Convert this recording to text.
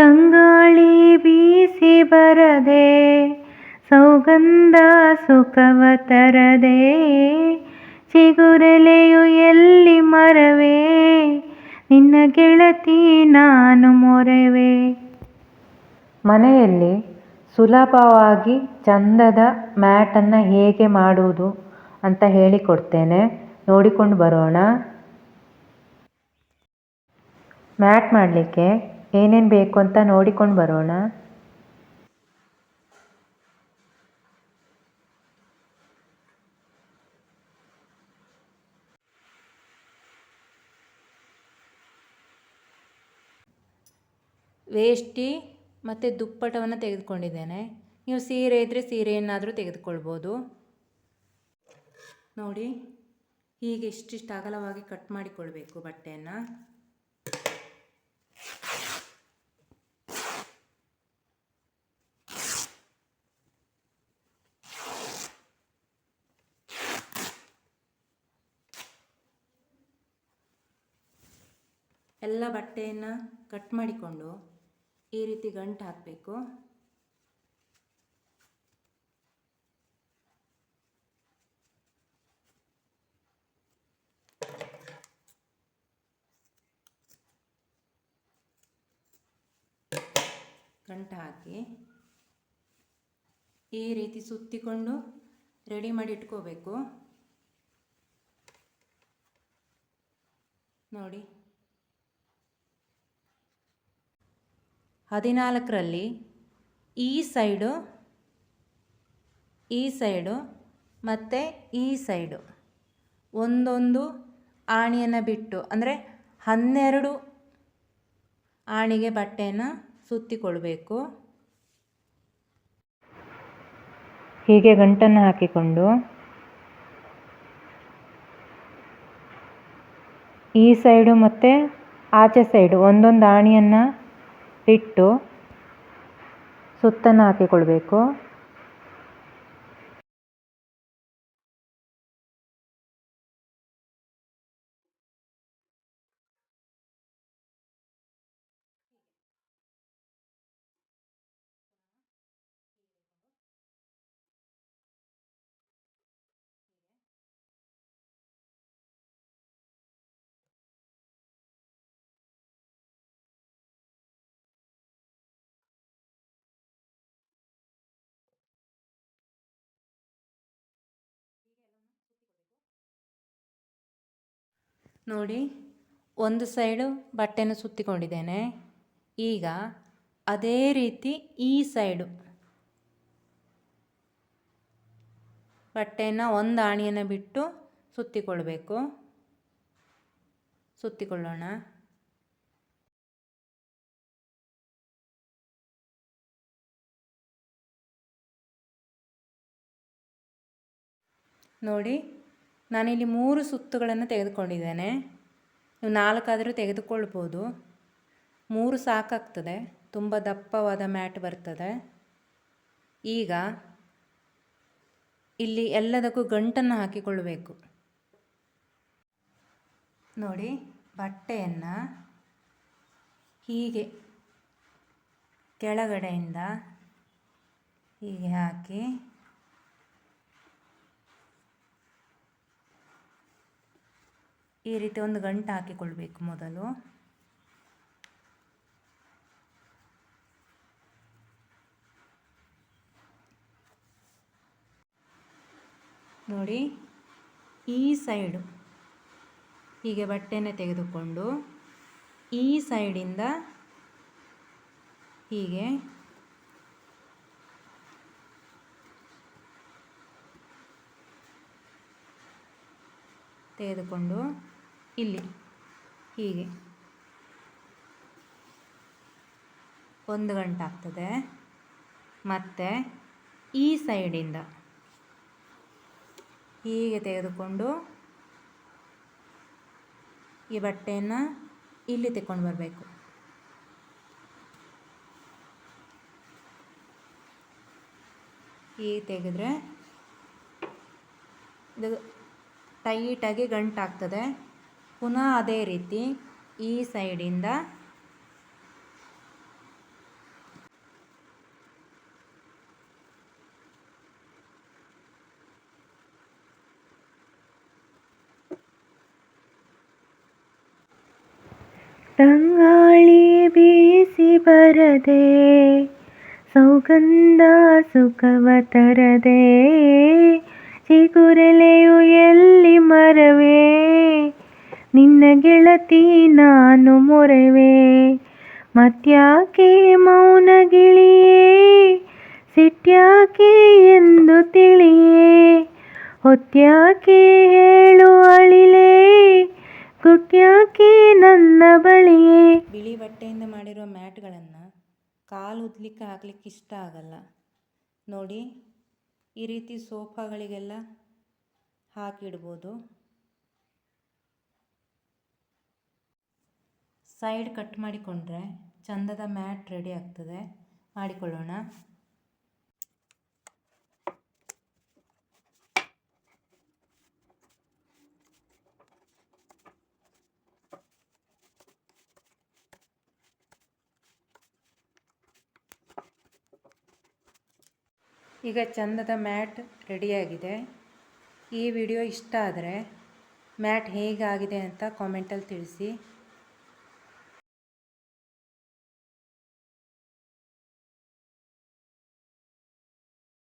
ತಂಗಾಳಿ ಬೀಸಿ ಬರದೆ, ಸೌಗಂಧ ಸುಖವ ತರದೆ, ಚಿಗುರೆಲೆಯು ಎಲ್ಲಿ ಮರವೇ, ನಿನ್ನ ಗೆಳತಿ ನಾನು ಮೊರೆವೆ. ಮನೆಯಲ್ಲಿ ಸುಲಭವಾಗಿ ಚಂದದ ಮ್ಯಾಟನ್ನು ಹೇಗೆ ಮಾಡುವುದು ಅಂತ ಹೇಳಿಕೊಡ್ತೇನೆ. ನೋಡಿಕೊಂಡು ಬರೋಣ. ಮ್ಯಾಟ್ ಮಾಡಲಿಕ್ಕೆ ಏನೇನು ಬೇಕು ಅಂತ ನೋಡಿಕೊಂಡು ಬರೋಣ. ವೇಷ್ಟಿ ಮತ್ತು ದುಪ್ಪಟವನ್ನು ತೆಗೆದುಕೊಂಡಿದ್ದೇನೆ. ನೀವು ಸೀರೆ ಇದ್ದರೆ ಸೀರೆಯನ್ನಾದರೂ ತೆಗೆದುಕೊಳ್ಬೋದು. ನೋಡಿ, ಹೀಗೆ ಇಷ್ಟಿಷ್ಟು ಅಗಲವಾಗಿ ಕಟ್ ಮಾಡಿಕೊಳ್ಬೇಕು ಬಟ್ಟೆಯನ್ನು. ಎಲ್ಲ ಬಟ್ಟೆಯನ್ನು ಕಟ್ ಮಾಡಿಕೊಂಡು ಈ ರೀತಿ ಗಂಟು ಹಾಕಬೇಕು. ಗಂಟು ಹಾಕಿ ಈ ರೀತಿ ಸುತ್ತಿಕೊಂಡು ರೆಡಿ ಮಾಡಿ ಇಟ್ಕೋಬೇಕು. ನೋಡಿ. ಹದಿನಾಲ್ಕರಲ್ಲಿ ಈ ಸೈಡು ಈ ಸೈಡು ಮತ್ತು ಈ ಸೈಡು. ಒಂದೊಂದು ಆಣಿಯನ್ನು ಬಿಟ್ಟು, ಅಂದರೆ ಹನ್ನೆರಡು ಆಣಿಗೆ ಬಟ್ಟೆಯನ್ನು ಸುತ್ತಿಕೊಳ್ಬೇಕು. ಹೀಗೆ ಗಂಟನ್ನು ಹಾಕಿಕೊಂಡು ಈ ಸೈಡು ಮತ್ತು ಆಚೆ ಸೈಡು ಒಂದೊಂದು ಆಣಿಯನ್ನು ಇಟ್ಟು ಸುತ್ತನ್ನು ಹಾಕಿಕೊಳ್ಬೇಕು. ನೋಡಿ, ಒಂದು ಸೈಡು ಬಟ್ಟೆನ ಸುತ್ತಿಕೊಂಡಿದ್ದೇನೆ. ಈಗ ಅದೇ ರೀತಿ ಈ ಸೈಡು. ಬಟ್ಟೆಯನ್ನು ಒಂದು ಆಣಿಯನ್ನು ಬಿಟ್ಟು ಸುತ್ತಿಕೊಳ್ಬೇಕು. ಸುತ್ತಿಕೊಳ್ಳೋಣ. ನೋಡಿ ನಾನಿಲ್ಲಿ ಮೂರು ಸುತ್ತುಗಳನ್ನು ತೆಗೆದುಕೊಂಡಿದ್ದೇನೆ. ನೀವು ನಾಲ್ಕಾದರೂ ತೆಗೆದುಕೊಳ್ಬೋದು. ಮೂರು ಸಾಕಾಗ್ತದೆ. ತುಂಬ ದಪ್ಪವಾದ ಮ್ಯಾಟ್ ಬರ್ತದೆ. ಈಗ ಇಲ್ಲಿ ಎಲ್ಲದಕ್ಕೂ ಗಂಟನ್ನು ಹಾಕಿಕೊಳ್ಳಬೇಕು. ನೋಡಿ, ಬಟ್ಟೆಯನ್ನು ಹೀಗೆ ಕೆಳಗಡೆಯಿಂದ ಹೀಗೆ ಹಾಕಿ ಈ ರೀತಿ ಒಂದು ಗಂಟು ಹಾಕಿಕೊಳ್ಬೇಕು ಮೊದಲು. ನೋಡಿ, ಈ ಸೈಡು ಹೀಗೆ ಬಟ್ಟೆನೇ ತೆಗೆದುಕೊಂಡು ಈ ಸೈಡಿಂದ ಹೀಗೆ ತೆಗೆದುಕೊಂಡು ಇಲ್ಲಿ. ಹೀಗೆ. ಒಂದು ಗಂಟೆ ಆಗ್ತದೆ. ಮತ್ತು ಈ ಸೈಡಿಂದ ಹೀಗೆ ತೆಗೆದುಕೊಂಡು ಈ ಬಟ್ಟೆಯನ್ನು ಇಲ್ಲಿ ತೆಕ್ಕೊಂಡು ಬರಬೇಕು. ಈ ತೆಗೆದ್ರೆ ಇದು ಟೈಟಾಗಿ ಗಂಟಾಗ್ತದೆ. ಪುನಃ ಅದೇ ರೀತಿ ಈ ಸೈಡಿಂದ ತಂಗಾಳಿ ಬೀಸಿ ಬರದೆ ಸೌಗಂಧ ಸುಖವ ತರದೆ. ಗೆಳತಿ ನಾನು ಮೊರೆವೆ ಮತ್ಯಾಕೆ ಮೌನ ಗಿಳಿಯೇ, ಸಿಟ್ಯಾಕೆ ಎಂದು ತಿಳಿಯೇ, ಹೊತ್ಯಾಕೆ ಹೇಳು ಅಳಿಲೇ ಗುಟ್ಯಾಕೆ ನನ್ನ ಬಳಿಯೇ. ಬಿಳಿ ಬಟ್ಟೆಯಿಂದ ಮಾಡಿರೋ ಮ್ಯಾಟ್ಗಳನ್ನು ಕಾಲು ಉದ್ಲಿಕ್ಕೆ ಹಾಕ್ಲಿಕ್ಕೆ ಇಷ್ಟ ಆಗಲ್ಲ. ನೋಡಿ, ಈ ರೀತಿ ಸೋಫಾಗಳಿಗೆಲ್ಲ ಹಾಕಿಡ್ಬೋದು. ಸೈಡ್ ಕಟ್ ಮಾಡಿಕೊಂಡ್ರೆ ಚಂದದ ಮ್ಯಾಟ್ ರೆಡಿ ಆಗ್ತದೆ. ಮಾಡಿಕೊಳ್ಳೋಣ. ಈಗ ಚಂದದ ಮ್ಯಾಟ್ ರೆಡಿಯಾಗಿದೆ. ಈ ವಿಡಿಯೋ ಇಷ್ಟ ಆದರೆ ಮ್ಯಾಟ್ ಹೇಗಾಗಿದೆ ಅಂತ ಕಾಮೆಂಟಲ್ಲಿ ತಿಳಿಸಿ.